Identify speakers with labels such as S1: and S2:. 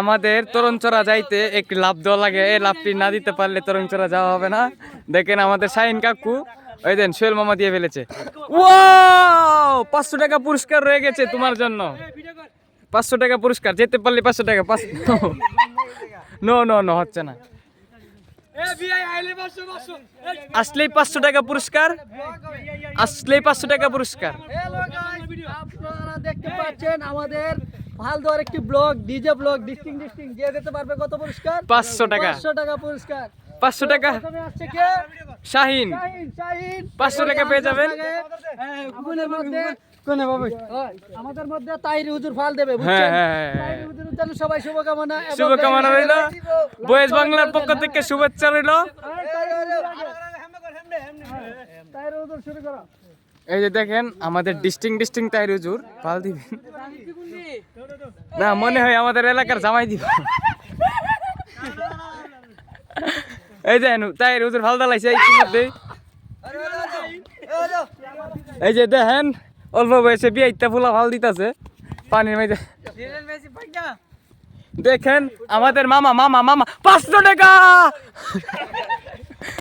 S1: আমাদের তরুণচরা যাইতে একটি লাভ দেওয়া লাগে। এই লাভটি না দিতে পারলে তরুণচরা যাওয়া হবে না। দেখেন আমাদের শাহিন কাকু ওই দেন, সোহেল মামা দিয়ে ফেলেছে। ও পাঁচশো টাকা পুরস্কার রয়ে গেছে তোমার জন্য। পাঁচশো টাকা পুরস্কার, যেতে পারলে পাঁচশো টাকা, পাঁচ নো নো নো, হচ্ছে না। আসলেই পাঁচশো টাকা পুরস্কার? আসলেই পাঁচশো টাকা পুরস্কার।
S2: আপনারা দেখতে পাচ্ছেন আমাদের ফালদুয়ার একটি ব্লগ ডিজে ব্লগ ডিস্টিং ডিস্টিং যে দিতে পারবে কত পুরস্কার?
S1: পাঁচশো টাকা।
S2: পাঁচশো টাকা পুরস্কার।
S1: পাঁচশো টাকা।
S2: প্রথমে আসছে কে?
S1: শাহিন।
S2: শাহিন শাহিন।
S1: 500 টাকা পেয়ে যাবেন।
S2: আমাদের মধ্যে কোনে বাবু? আমাদের মধ্যে তাইরি হুজুর ফাল দেবে
S1: হ্যাঁ
S2: বুঝছেন?
S1: হ্যাঁ হ্যাঁ
S2: তাইরি হুজুরের জন্য সবাই শুভকামনা এবং
S1: শুভকামনা রইল। বয়েজ বাংলার পক্ষ থেকে শুভেচ্ছা রইল।
S2: তাইরি হুজুর শুরু করো।
S1: এই যে দেখেন, আমাদের ডিস্টিং ডিস্টিং তাই হুজুর, পাল দিবেন। না, মনে হয় আমাদের এলাকার জামাই দিব। এই যে তাই হুজুর ভালো দালাইছে ইতিমধ্যে এই যে দেখেন, অল্প বয়সে বিয়াইতে ফুলা ভালো দিতেছে। পানির মধ্যে। দেখেন, আমাদের মামা মামা মামা, পাঁচশো টাকা!